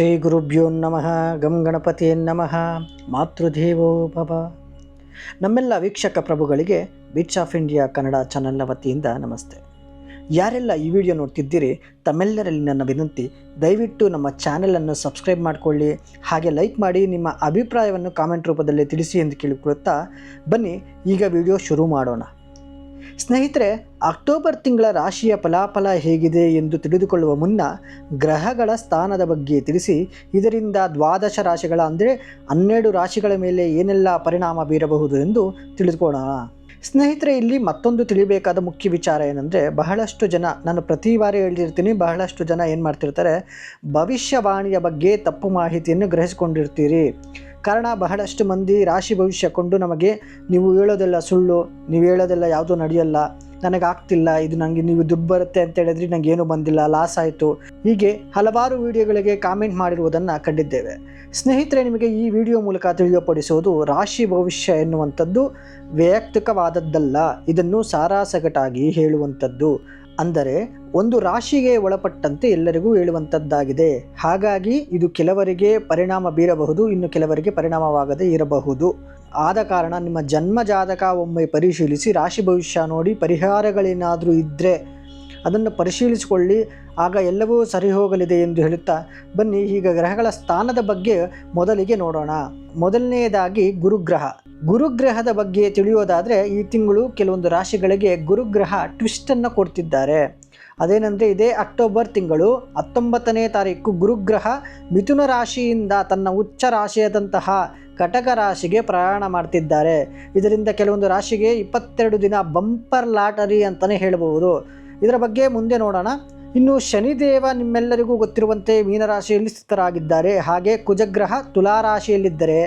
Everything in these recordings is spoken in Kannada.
ಶ್ರೀ ಗುರುಭ್ಯೋ ನಮಃ, ಗಂ ಗಣಪತಿಯೇ ನಮಃ, ಮಾತೃದೇವೋ ಭವ. ನಮ್ಮೆಲ್ಲ ವೀಕ್ಷಕ ಪ್ರಭುಗಳಿಗೆ ಬೀಚ್ ಆಫ್ ಇಂಡಿಯಾ ಕನ್ನಡ ಚಾನೆಲ್ನ ವತಿಯಿಂದ ನಮಸ್ತೆ. ಯಾರೆಲ್ಲ ಈ ವಿಡಿಯೋ ನೋಡ್ತಿದ್ದೀರಿ, ತಮ್ಮೆಲ್ಲರಲ್ಲಿ ನನ್ನ ವಿನಂತಿ, ದಯವಿಟ್ಟು ನಮ್ಮ ಚಾನೆಲನ್ನು ಸಬ್ಸ್ಕ್ರೈಬ್ ಮಾಡಿಕೊಳ್ಳಿ, ಹಾಗೆ ಲೈಕ್ ಮಾಡಿ, ನಿಮ್ಮ ಅಭಿಪ್ರಾಯವನ್ನು ಕಾಮೆಂಟ್ ರೂಪದಲ್ಲಿ ತಿಳಿಸಿ ಎಂದು ಕೇಳಿಕೊಳ್ಳುತ್ತಾ ಬನ್ನಿ, ಈಗ ವಿಡಿಯೋ ಶುರು ಮಾಡೋಣ. ಸ್ನೇಹಿತರೆ, ಅಕ್ಟೋಬರ್ ತಿಂಗಳ ರಾಶಿಯ ಫಲಾಫಲ ಹೇಗಿದೆ ಎಂದು ತಿಳಿದುಕೊಳ್ಳುವ ಮುನ್ನ ಗ್ರಹಗಳ ಸ್ಥಾನದ ಬಗ್ಗೆ ತಿಳಿಸಿ, ಇದರಿಂದ ದ್ವಾದಶ ರಾಶಿಗಳ ಅಂದರೆ ಹನ್ನೆರಡು ರಾಶಿಗಳ ಮೇಲೆ ಏನೆಲ್ಲ ಪರಿಣಾಮ ಬೀರಬಹುದು ಎಂದು ತಿಳಿದುಕೊಳ್ಳೋಣ. ಸ್ನೇಹಿತರೆ, ಇಲ್ಲಿ ಮತ್ತೊಂದು ತಿಳಿಬೇಕಾದ ಮುಖ್ಯ ವಿಚಾರ ಏನಂದರೆ, ಬಹಳಷ್ಟು ಜನ, ನಾನು ಪ್ರತಿ ಬಾರಿ ಹೇಳಿರ್ತೀನಿ, ಬಹಳಷ್ಟು ಜನ ಏನು ಮಾಡ್ತಿರ್ತಾರೆ, ಭವಿಷ್ಯವಾಣಿಯ ಬಗ್ಗೆ ತಪ್ಪು ಮಾಹಿತಿಯನ್ನು ಗ್ರಹಿಸಿಕೊಂಡಿರ್ತೀರಿ. ಕಾರಣ ಬಹಳಷ್ಟು ಮಂದಿ ರಾಶಿ ಭವಿಷ್ಯ ಕೊಂಡು ನಮಗೆ ನೀವು ಹೇಳೋದೆಲ್ಲ ಸುಳ್ಳು, ನೀವು ಹೇಳೋದೆಲ್ಲ ಯಾವುದೂ ನಡೆಯಲ್ಲ ನನಗಾಗ್ತಿಲ್ಲ ಇದು ನನಗೆ ನೀವು ದುಡ್ಡು ಬರುತ್ತೆ ಅಂತ ಹೇಳಿದ್ರೆ ನನಗೆ ಏನೂ ಬಂದಿಲ್ಲ ಲಾಸ್ ಆಯಿತು. ಹೀಗೆ ಹಲವಾರು ವಿಡಿಯೋಗಳಿಗೆ ಕಾಮೆಂಟ್ ಮಾಡಿರುವುದನ್ನು ಕಂಡಿದ್ದೇವೆ. ಸ್ನೇಹಿತರೆ, ನಿಮಗೆ ಈ ವಿಡಿಯೋ ಮೂಲಕ ತಿಳಿಯಪಡಿಸುವುದು ರಾಶಿ ಭವಿಷ್ಯ ಎನ್ನುವಂಥದ್ದು ವೈಯಕ್ತಿಕವಾದದ್ದಲ್ಲ ಇದನ್ನು ಸಾರಾಸಗಟಾಗಿ ಹೇಳುವಂಥದ್ದು. ಅಂದರೆ ಒಂದು ರಾಶಿಗೆ ಒಳಪಟ್ಟಂತೆ ಎಲ್ಲರಿಗೂ ಹೇಳುವಂಥದ್ದಾಗಿದೆ. ಹಾಗಾಗಿ ಇದು ಕೆಲವರಿಗೆ ಪರಿಣಾಮ ಬೀರಬಹುದು, ಇನ್ನು ಕೆಲವರಿಗೆ ಪರಿಣಾಮವಾಗದೇ ಇರಬಹುದು. ಆದ ಕಾರಣ ನಿಮ್ಮ ಜನ್ಮ ಜಾತಕ ಒಮ್ಮೆ ಪರಿಶೀಲಿಸಿ, ರಾಶಿ ಭವಿಷ್ಯ ನೋಡಿ ಪರಿಹಾರಗಳೇನಾದರೂ ಇದ್ದರೆ ಅದನ್ನು ಪರಿಶೀಲಿಸಿಕೊಳ್ಳಿ. ಆಗ ಎಲ್ಲವೂ ಸರಿ ಹೋಗಲಿದೆ ಎಂದು ಹೇಳುತ್ತಾ, ಬನ್ನಿ ಈಗ ಗ್ರಹಗಳ ಸ್ಥಾನದ ಬಗ್ಗೆ ಮೊದಲಿಗೆ ನೋಡೋಣ. ಮೊದಲನೆಯದಾಗಿ ಗುರುಗ್ರಹ. ಗುರುಗ್ರಹದ ಬಗ್ಗೆ ತಿಳಿಯೋದಾದರೆ ಈ ತಿಂಗಳು ಕೆಲವೊಂದು ರಾಶಿಗಳಿಗೆ ಗುರುಗ್ರಹ ಟ್ವಿಸ್ಟನ್ನು ಕೊಡ್ತಿದ್ದಾರೆ. ಅದೇನೆಂದರೆ ಇದೇ ಅಕ್ಟೋಬರ್ ತಿಂಗಳು ಹತ್ತೊಂಬತ್ತನೇ ತಾರೀಕು ಗುರುಗ್ರಹ ಮಿಥುನ ರಾಶಿಯಿಂದ ತನ್ನ ಉಚ್ಚ ರಾಶಿಯಾದಂತಹ ಕಟಕ ರಾಶಿಗೆ ಪ್ರಯಾಣ ಮಾಡ್ತಿದ್ದಾರೆ. ಇದರಿಂದ ಕೆಲವೊಂದು ರಾಶಿಗೆ ಇಪ್ಪತ್ತೆರಡು ದಿನ ಬಂಪರ್ ಲಾಟರಿ ಅಂತಲೇ ಹೇಳಬಹುದು. ಇದರ ಬಗ್ಗೆ ಮುಂದೆ ನೋಡೋಣ. ಇನ್ನು ಶನಿದೇವ ನಿಮ್ಮೆಲ್ಲರಿಗೂ ಗೊತ್ತಿರುವಂತೆ ಮೀನರಾಶಿಯಲ್ಲಿ ಸ್ಥಿತರಾಗಿದ್ದಾರೆ. ಹಾಗೆ ಕುಜಗ್ರಹ ತುಲಾರಾಶಿಯಲ್ಲಿದ್ದರೆ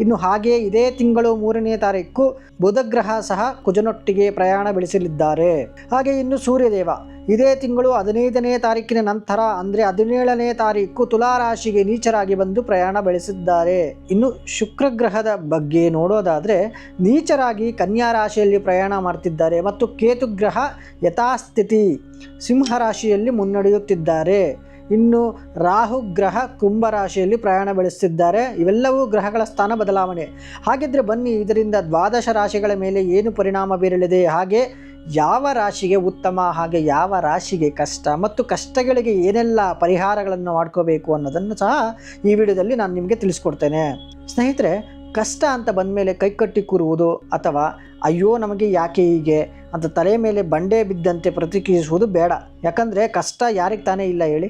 ಇನ್ನು ಹಾಗೆ ಇದೇ ತಿಂಗಳು ಮೂರನೇ ತಾರೀಕು ಬುಧಗ್ರಹ ಸಹ ಕುಜನೊಟ್ಟಿಗೆ ಪ್ರಯಾಣ ಬೆಳೆಸಲಿದ್ದಾರೆ. ಹಾಗೆ ಇನ್ನು ಸೂರ್ಯದೇವ ಇದೇ ತಿಂಗಳು ಹದಿನೈದನೇ ತಾರೀಕಿನ ನಂತರ, ಅಂದರೆ ಹದಿನೇಳನೇ ತಾರೀಕು ತುಲಾರಾಶಿಗೆ ನೀಚರಾಗಿ ಬಂದು ಪ್ರಯಾಣ ಬೆಳೆಸಿದ್ದಾರೆ. ಇನ್ನು ಶುಕ್ರ ಗ್ರಹದ ಬಗ್ಗೆ ನೋಡೋದಾದರೆ, ನೀಚರಾಗಿ ಕನ್ಯಾ ರಾಶಿಯಲ್ಲಿ ಪ್ರಯಾಣ ಮಾಡ್ತಿದ್ದಾರೆ ಮತ್ತು ಕೇತುಗ್ರಹ ಯಥಾಸ್ಥಿತಿ ಸಿಂಹರಾಶಿಯಲ್ಲಿ ಮುನ್ನಡೆಯುತ್ತಿದ್ದಾರೆ. ಇನ್ನು ರಾಹು ಗ್ರಹ ಕುಂಭರಾಶಿಯಲ್ಲಿ ಪ್ರಯಾಣ ಬೆಳೆಸ್ತಿದ್ದಾರೆ. ಇವೆಲ್ಲವೂ ಗ್ರಹಗಳ ಸ್ಥಾನ ಬದಲಾವಣೆ. ಹಾಗಿದ್ರೆ ಬನ್ನಿ, ಇದರಿಂದ ದ್ವಾದಶ ರಾಶಿಗಳ ಮೇಲೆ ಏನು ಪರಿಣಾಮ ಬೀರಲಿದೆ? ಹಾಗೆ ಯಾವ ರಾಶಿಗೆ ಉತ್ತಮ, ಹಾಗೆ ಯಾವ ರಾಶಿಗೆ ಕಷ್ಟ, ಮತ್ತು ಕಷ್ಟಗಳಿಗೆ ಏನೆಲ್ಲ ಪರಿಹಾರಗಳನ್ನು ಮಾಡ್ಕೋಬೇಕು ಅನ್ನೋದನ್ನು ಸಹ ಈ ವಿಡಿಯೋದಲ್ಲಿ ನಾನು ನಿಮಗೆ ತಿಳಿಸ್ಕೊಡ್ತೇನೆ. ಸ್ನೇಹಿತರೆ, ಕಷ್ಟ ಅಂತ ಬಂದಮೇಲೆ ಕೈಕಟ್ಟಿ ಕೂರುವುದು ಅಥವಾ ಅಯ್ಯೋ, ನಮಗೆ ಯಾಕೆ ಹೀಗೆ ಅಂತ ತಲೆ ಮೇಲೆ ಬಂಡೆ ಬಿದ್ದಂತೆ ಪ್ರತಿಕ್ರಿಯಿಸುವುದು ಬೇಡ. ಯಾಕಂದರೆ ಕಷ್ಟ ಯಾರಿಗೆ ತಾನೇ ಇಲ್ಲ ಹೇಳಿ.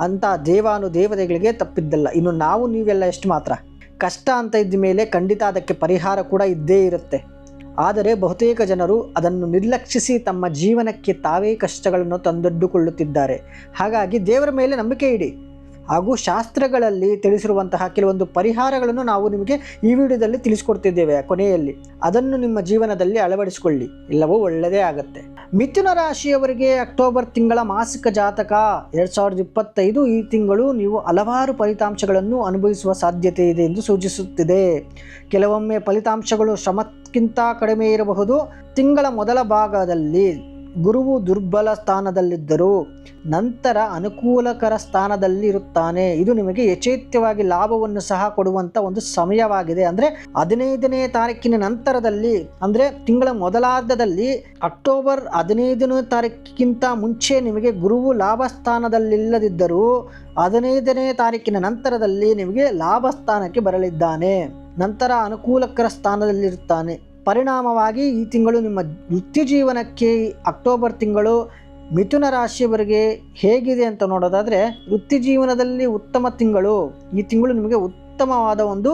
ಅಂಥ ದೇವಾನು ದೇವತೆಗಳಿಗೆ ತಪ್ಪಿದ್ದಲ್ಲ. ಇನ್ನು ನಾವು ನೀವೆಲ್ಲ ಎಷ್ಟು ಮಾತ್ರ? ಕಷ್ಟ ಅಂತ ಇದ್ದ ಮೇಲೆ ಖಂಡಿತ ಅದಕ್ಕೆ ಪರಿಹಾರ ಕೂಡ ಇದ್ದೇ ಇರುತ್ತೆ. ಆದರೆ ಬಹುತೇಕ ಜನರು ಅದನ್ನು ನಿರ್ಲಕ್ಷಿಸಿ ತಮ್ಮ ಜೀವನಕ್ಕೆ ತಾವೇ ಕಷ್ಟಗಳನ್ನು ತಂದೊಡ್ಡುಕೊಳ್ಳುತ್ತಿದ್ದಾರೆ. ಹಾಗಾಗಿ ದೇವರ ಮೇಲೆ ನಂಬಿಕೆ ಇಡಿ. ಹಾಗೂ ಶಾಸ್ತ್ರಗಳಲ್ಲಿ ತಿಳಿಸಿರುವಂತಹ ಕೆಲವೊಂದು ಪರಿಹಾರಗಳನ್ನು ನಾವು ನಿಮಗೆ ಈ ವಿಡಿಯೋದಲ್ಲಿ ತಿಳಿಸ್ಕೊಡ್ತಿದ್ದೇವೆ ಕೊನೆಯಲ್ಲಿ. ಅದನ್ನು ನಿಮ್ಮ ಜೀವನದಲ್ಲಿ ಅಳವಡಿಸಿಕೊಳ್ಳಿ. ಎಲ್ಲವೂ ಒಳ್ಳೆಯದೇ ಆಗುತ್ತೆ. ಮಿಥುನ ರಾಶಿಯವರಿಗೆ ಅಕ್ಟೋಬರ್ ತಿಂಗಳ ಮಾಸಿಕ ಜಾತಕ. ಎರಡು ಸಾವಿರದ ಇಪ್ಪತ್ತೈದು ಈ ತಿಂಗಳು ನೀವು ಹಲವಾರು ಫಲಿತಾಂಶಗಳನ್ನು ಅನುಭವಿಸುವ ಸಾಧ್ಯತೆ ಇದೆ ಎಂದು ಸೂಚಿಸುತ್ತಿದೆ. ಕೆಲವೊಮ್ಮೆ ಫಲಿತಾಂಶಗಳು ಶ್ರಮಕ್ಕಿಂತ ಕಡಿಮೆ ಇರಬಹುದು. ತಿಂಗಳ ಮೊದಲ ಭಾಗದಲ್ಲಿ ಗುರುವು ದುರ್ಬಲ ಸ್ಥಾನದಲ್ಲಿದ್ದರೂ. ನಂತರ ಅನುಕೂಲಕರ ಸ್ಥಾನದಲ್ಲಿರುತ್ತಾನೆ. ಇದು ನಿಮಗೆ ಯಥೇಚ್ಛವಾಗಿ ಲಾಭವನ್ನು ಸಹ ಕೊಡುವಂಥ ಒಂದು ಸಮಯವಾಗಿದೆ. ಅಂದರೆ ಹದಿನೈದನೇ ತಾರೀಕಿನ ನಂತರದಲ್ಲಿ, ಅಂದರೆ ತಿಂಗಳ ಮೊದಲಾರ್ಧದಲ್ಲಿ ಅಕ್ಟೋಬರ್ ಹದಿನೈದನೇ ತಾರೀಕಿಗಿಂತ ಮುಂಚೆ ನಿಮಗೆ ಗುರುವು ಲಾಭ ಸ್ಥಾನದಲ್ಲಿಲ್ಲದಿದ್ದರೂ, ಹದಿನೈದನೇ ತಾರೀಕಿನ ನಂತರದಲ್ಲಿ ನಿಮಗೆ ಲಾಭ ಸ್ಥಾನಕ್ಕೆ ಬರಲಿದ್ದಾನೆ. ನಂತರ ಅನುಕೂಲಕರ ಸ್ಥಾನದಲ್ಲಿರುತ್ತಾನೆ. ಪರಿಣಾಮವಾಗಿ ಈ ತಿಂಗಳು ನಿಮ್ಮ ವೃತ್ತಿ ಜೀವನಕ್ಕೆ ಅಕ್ಟೋಬರ್ ತಿಂಗಳು ಮಿಥುನ ರಾಶಿಯವರಿಗೆ ಹೇಗಿದೆ ಅಂತ ನೋಡೋದಾದರೆ, ವೃತ್ತಿ ಜೀವನದಲ್ಲಿ ಉತ್ತಮ ತಿಂಗಳು. ಈ ತಿಂಗಳು ನಿಮಗೆ ಉತ್ತಮವಾದ ಒಂದು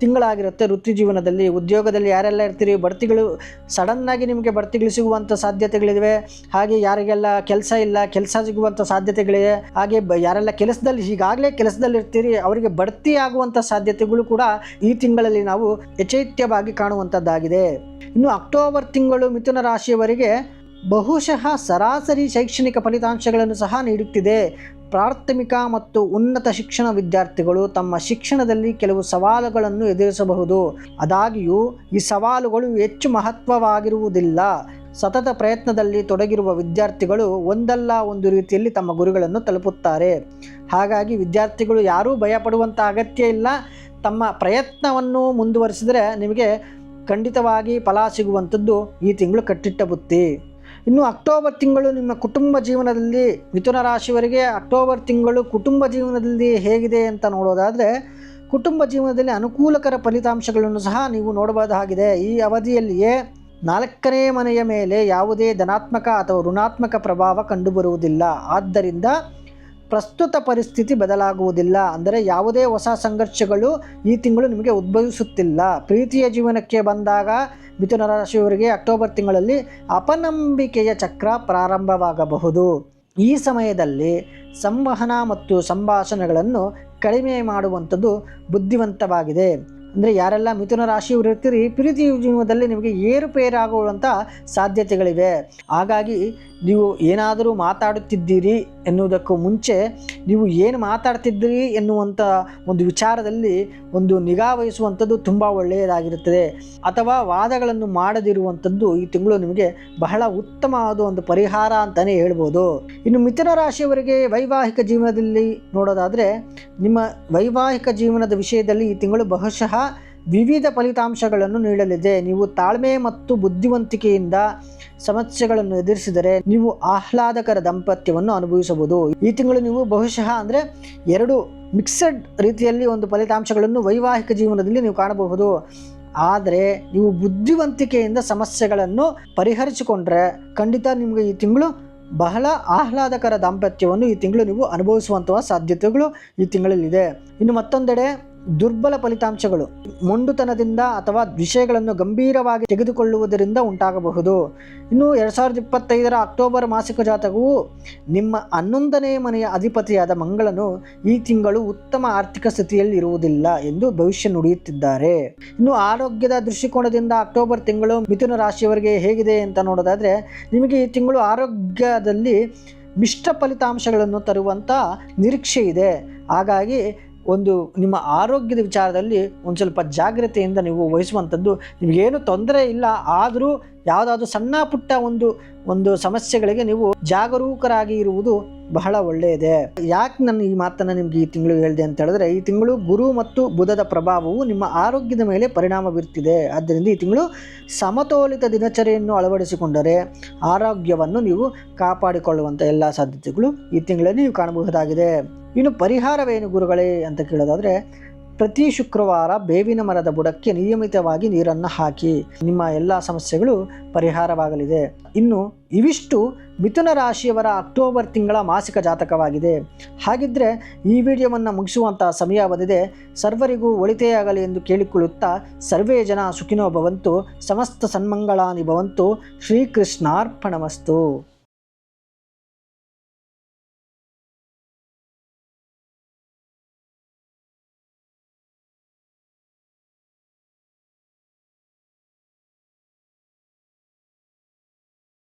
ತಿಂಗಳಾಗಿರುತ್ತೆ. ವೃತ್ತಿ ಜೀವನದಲ್ಲಿ, ಉದ್ಯೋಗದಲ್ಲಿ ಯಾರೆಲ್ಲ ಇರ್ತೀರಿ, ಬಡ್ತಿಗಳು ಸಡನ್ನಾಗಿ ನಿಮಗೆ ಬಡ್ತಿಗಳು ಸಿಗುವಂಥ ಸಾಧ್ಯತೆಗಳಿವೆ. ಹಾಗೆ ಯಾರಿಗೆಲ್ಲ ಕೆಲಸ ಇಲ್ಲ, ಕೆಲಸ ಸಿಗುವಂಥ ಸಾಧ್ಯತೆಗಳಿವೆ. ಹಾಗೆ ಬ, ಯಾರೆಲ್ಲ ಕೆಲಸದಲ್ಲಿ, ಈಗಾಗಲೇ ಕೆಲಸದಲ್ಲಿ ಇರ್ತೀರಿ, ಅವರಿಗೆ ಬಡ್ತಿ ಆಗುವಂಥ ಸಾಧ್ಯತೆಗಳು ಕೂಡ ಈ ತಿಂಗಳಲ್ಲಿ ನಾವು ಯಚೈತ್ಯವಾಗಿ ಕಾಣುವಂಥದ್ದಾಗಿದೆ ಇನ್ನು ಅಕ್ಟೋಬರ್ ತಿಂಗಳು ಮಿಥುನ ರಾಶಿಯವರಿಗೆ ಬಹುಶಃ ಸರಾಸರಿ ಶೈಕ್ಷಣಿಕ ಫಲಿತಾಂಶಗಳನ್ನು ಸಹ ನೀಡುತ್ತಿದೆ. ಪ್ರಾಥಮಿಕ ಮತ್ತು ಉನ್ನತ ಶಿಕ್ಷಣ ವಿದ್ಯಾರ್ಥಿಗಳು ತಮ್ಮ ಶಿಕ್ಷಣದಲ್ಲಿ ಕೆಲವು ಸವಾಲುಗಳನ್ನು ಎದುರಿಸಬಹುದು. ಆದಾಗ್ಯೂ, ಈ ಸವಾಲುಗಳು ಹೆಚ್ಚು ಮಹತ್ವವಾಗಿರುವುದಿಲ್ಲ. ಸತತ ಪ್ರಯತ್ನದಲ್ಲಿ ತೊಡಗಿರುವ ವಿದ್ಯಾರ್ಥಿಗಳು ಒಂದಲ್ಲ ಒಂದು ರೀತಿಯಲ್ಲಿ ತಮ್ಮ ಗುರಿಗಳನ್ನು ತಲುಪುತ್ತಾರೆ. ಹಾಗಾಗಿ ವಿದ್ಯಾರ್ಥಿಗಳು ಯಾರೂ ಭಯಪಡುವಂಥ ಅಗತ್ಯ ಇಲ್ಲ. ತಮ್ಮ ಪ್ರಯತ್ನವನ್ನು ಮುಂದುವರಿಸಿದರೆ ನಿಮಗೆ ಖಂಡಿತವಾಗಿ ಫಲ ಸಿಗುವಂಥದ್ದು ಈ ತಿಂಗಳು ಕಟ್ಟಿಟ್ಟ ಬುತ್ತಿ. ಇನ್ನು ಅಕ್ಟೋಬರ್ ತಿಂಗಳು ನಿಮ್ಮ ಕುಟುಂಬ ಜೀವನದಲ್ಲಿ ಮಿಥುನ ರಾಶಿಯವರಿಗೆ ಅಕ್ಟೋಬರ್ ತಿಂಗಳು ಕುಟುಂಬ ಜೀವನದಲ್ಲಿ ಹೇಗಿದೆ ಅಂತ ನೋಡೋದಾದರೆ ಕುಟುಂಬ ಜೀವನದಲ್ಲಿ ಅನುಕೂಲಕರ ಫಲಿತಾಂಶಗಳನ್ನು ಸಹ ನೀವು ನೋಡಬಹುದಾಗಿದೆ. ಈ ಅವಧಿಯಲ್ಲಿಯೇ ನಾಲ್ಕನೇ ಮನೆಯ ಮೇಲೆ ಯಾವುದೇ ಧನಾತ್ಮಕ ಅಥವಾ ಋಣಾತ್ಮಕ ಪ್ರಭಾವ ಕಂಡುಬರುವುದಿಲ್ಲ. ಆದ್ದರಿಂದ ಪ್ರಸ್ತುತ ಪರಿಸ್ಥಿತಿ ಬದಲಾಗುವುದಿಲ್ಲ. ಅಂದರೆ ಯಾವುದೇ ಹೊಸ ಸಂಘರ್ಷಗಳು ಈ ತಿಂಗಳು ನಿಮಗೆ ಉದ್ಭವಿಸುತ್ತಿಲ್ಲ. ಪ್ರೀತಿಯ ಜೀವನಕ್ಕೆ ಬಂದಾಗ ಮಿಥುನ ರಾಶಿಯವರಿಗೆ ಅಕ್ಟೋಬರ್ ತಿಂಗಳಲ್ಲಿ ಅಪನಂಬಿಕೆಯ ಚಕ್ರ ಪ್ರಾರಂಭವಾಗಬಹುದು. ಈ ಸಮಯದಲ್ಲಿ ಸಂವಹನ ಮತ್ತು ಸಂಭಾಷಣೆಗಳನ್ನು ಕಡಿಮೆ ಮಾಡುವಂಥದ್ದು ಬುದ್ಧಿವಂತವಾಗಿದೆ. ಅಂದರೆ ಯಾರೆಲ್ಲ ಮಿಥುನ ರಾಶಿಯವರು ಇರ್ತೀರಿ ಪ್ರೀತಿ ಜೀವನದಲ್ಲಿ ನಿಮಗೆ ಏರುಪೇರಾಗುವಂಥ ಸಾಧ್ಯತೆಗಳಿವೆ. ಹಾಗಾಗಿ ನೀವು ಏನಾದರೂ ಮಾತಾಡುತ್ತಿದ್ದೀರಿ ಎನ್ನುವುದಕ್ಕೂ ಮುಂಚೆ ನೀವು ಏನು ಮಾತಾಡ್ತಿದ್ದೀರಿ ಎನ್ನುವಂಥ ಒಂದು ವಿಚಾರದಲ್ಲಿ ಒಂದು ನಿಗಾ ವಹಿಸುವಂಥದ್ದು ತುಂಬ ಒಳ್ಳೆಯದಾಗಿರುತ್ತದೆ. ಅಥವಾ ವಾದಗಳನ್ನು ಮಾಡದಿರುವಂಥದ್ದು ಈ ತಿಂಗಳು ನಿಮಗೆ ಬಹಳ ಉತ್ತಮವಾದ ಒಂದು ಪರಿಹಾರ ಅಂತಲೇ ಹೇಳ್ಬೋದು. ಇನ್ನು ಮಿಥುನ ರಾಶಿಯವರಿಗೆ ವೈವಾಹಿಕ ಜೀವನದಲ್ಲಿ ನೋಡೋದಾದರೆ ನಿಮ್ಮ ವೈವಾಹಿಕ ಜೀವನದ ವಿಷಯದಲ್ಲಿ ಈ ತಿಂಗಳು ಬಹುಶಃ ವಿವಿಧ ಫಲಿತಾಂಶಗಳನ್ನು ನೀಡಲಿದೆ. ನೀವು ತಾಳ್ಮೆ ಮತ್ತು ಬುದ್ಧಿವಂತಿಕೆಯಿಂದ ಸಮಸ್ಯೆಗಳನ್ನು ಎದುರಿಸಿದರೆ ನೀವು ಆಹ್ಲಾದಕರ ದಾಂಪತ್ಯವನ್ನು ಅನುಭವಿಸಬಹುದು. ಈ ತಿಂಗಳು ನೀವು ಬಹುಶಃ ಅಂದರೆ ಎರಡು ಮಿಕ್ಸಡ್ ರೀತಿಯಲ್ಲಿ ಒಂದು ಫಲಿತಾಂಶಗಳನ್ನು ವೈವಾಹಿಕ ಜೀವನದಲ್ಲಿ ನೀವು ಕಾಣಬಹುದು. ಆದರೆ ನೀವು ಬುದ್ಧಿವಂತಿಕೆಯಿಂದ ಸಮಸ್ಯೆಗಳನ್ನು ಪರಿಹರಿಸಿಕೊಂಡ್ರೆ ಖಂಡಿತ ನಿಮಗೆ ಈ ತಿಂಗಳು ಬಹಳ ಆಹ್ಲಾದಕರ ದಾಂಪತ್ಯವನ್ನು ಈ ತಿಂಗಳು ನೀವು ಅನುಭವಿಸುವಂತಹ ಸಾಧ್ಯತೆಗಳು ಈ ತಿಂಗಳಲ್ಲಿದೆ. ಇನ್ನು ಮತ್ತೊಂದೆಡೆ ದುರ್ಬಲ ಫಲಿತಾಂಶಗಳು, ಮೊಂಡುತನದಿಂದ ಅಥವಾ ವಿಷಯಗಳನ್ನು ಗಂಭೀರವಾಗಿ ತೆಗೆದುಕೊಳ್ಳುವುದರಿಂದ ಉಂಟಾಗಬಹುದು. ಇನ್ನು ಎರಡು ಸಾವಿರದ ಇಪ್ಪತ್ತೈದರ ಅಕ್ಟೋಬರ್ ಮಾಸಿಕ ಜಾತಕವು ನಿಮ್ಮ ಹನ್ನೊಂದನೇ ಮನೆಯ ಅಧಿಪತಿಯಾದ ಮಂಗಳನು ಈ ತಿಂಗಳು ಉತ್ತಮ ಆರ್ಥಿಕ ಸ್ಥಿತಿಯಲ್ಲಿ ಇರುವುದಿಲ್ಲ ಎಂದು ಭವಿಷ್ಯ ನುಡಿಯುತ್ತಿದ್ದಾರೆ. ಇನ್ನು ಆರೋಗ್ಯದ ದೃಷ್ಟಿಕೋನದಿಂದ ಅಕ್ಟೋಬರ್ ತಿಂಗಳು ಮಿಥುನ ರಾಶಿಯವರಿಗೆ ಹೇಗಿದೆ ಅಂತ ನೋಡೋದಾದರೆ, ನಿಮಗೆ ಈ ತಿಂಗಳು ಆರೋಗ್ಯದಲ್ಲಿ ಮಿಶ್ರ ಫಲಿತಾಂಶಗಳನ್ನು ತರುವಂಥ ನಿರೀಕ್ಷೆ ಇದೆ ಹಾಗಾಗಿ ಒಂದು ನಿಮ್ಮ ಆರೋಗ್ಯದ ವಿಚಾರದಲ್ಲಿ ಒಂದು ಸ್ವಲ್ಪ ಜಾಗ್ರತೆಯಿಂದ ನೀವು ವಹಿಸುವಂಥದ್ದು. ನಿಮಗೇನು ತೊಂದರೆ ಇಲ್ಲ, ಆದರೂ ಯಾವುದಾದ್ರೂ ಸಣ್ಣ ಪುಟ್ಟ ಒಂದು ಒಂದು ಸಮಸ್ಯೆಗಳಿಗೆ ನೀವು ಜಾಗರೂಕರಾಗಿ ಇರುವುದು ಬಹಳ ಒಳ್ಳೆಯದೇ. ಯಾಕೆ ನಾನು ಈ ಮಾತನ್ನು ನಿಮಗೆ ಈ ತಿಂಗಳು ಹೇಳಿದೆ ಅಂತ ಹೇಳಿದ್ರೆ, ಈ ತಿಂಗಳು ಗುರು ಮತ್ತು ಬುಧದ ಪ್ರಭಾವವು ನಿಮ್ಮ ಆರೋಗ್ಯದ ಮೇಲೆ ಪರಿಣಾಮ ಬೀರ್ತಿದೆ. ಆದ್ದರಿಂದ ಈ ತಿಂಗಳು ಸಮತೋಲಿತ ದಿನಚರಿಯನ್ನು ಅಳವಡಿಸಿಕೊಂಡರೆ ಆರೋಗ್ಯವನ್ನು ನೀವು ಕಾಪಾಡಿಕೊಳ್ಳುವಂಥ ಎಲ್ಲ ಸಾಧ್ಯತೆಗಳು ಈ ತಿಂಗಳಲ್ಲಿ ನೀವು ಕಾಣಬಹುದಾಗಿದೆ. ಇನ್ನು ಪರಿಹಾರವೇನು ಗುರುಗಳೇ ಅಂತ ಕೇಳೋದಾದರೆ, ಪ್ರತಿ ಶುಕ್ರವಾರ ಬೇವಿನ ಮರದ ಬುಡಕ್ಕೆ ನಿಯಮಿತವಾಗಿ ನೀರನ್ನು ಹಾಕಿ, ನಿಮ್ಮ ಎಲ್ಲ ಸಮಸ್ಯೆಗಳು ಪರಿಹಾರವಾಗಲಿದೆ. ಇನ್ನು ಇವಿಷ್ಟು ಮಿಥುನ ರಾಶಿಯವರ ಅಕ್ಟೋಬರ್ ತಿಂಗಳ ಮಾಸಿಕ ಜಾತಕವಾಗಿದೆ. ಹಾಗಿದ್ದರೆ ಈ ವಿಡಿಯೋವನ್ನು ಮುಗಿಸುವಂಥ ಸಮಯ ಬಂದಿದೆ ಸರ್ವರಿಗೂ ಒಳಿತೆಯಾಗಲಿ ಎಂದು ಕೇಳಿಕೊಳ್ಳುತ್ತಾ ಸರ್ವೇ ಜನ ಸುಖಿನೋ ಭವಂತು, ಸಮಸ್ತ ಸನ್ಮಂಗಳಾನಿ ಭವಂತು, ಶ್ರೀಕೃಷ್ಣಾರ್ಪಣಮಸ್ತು.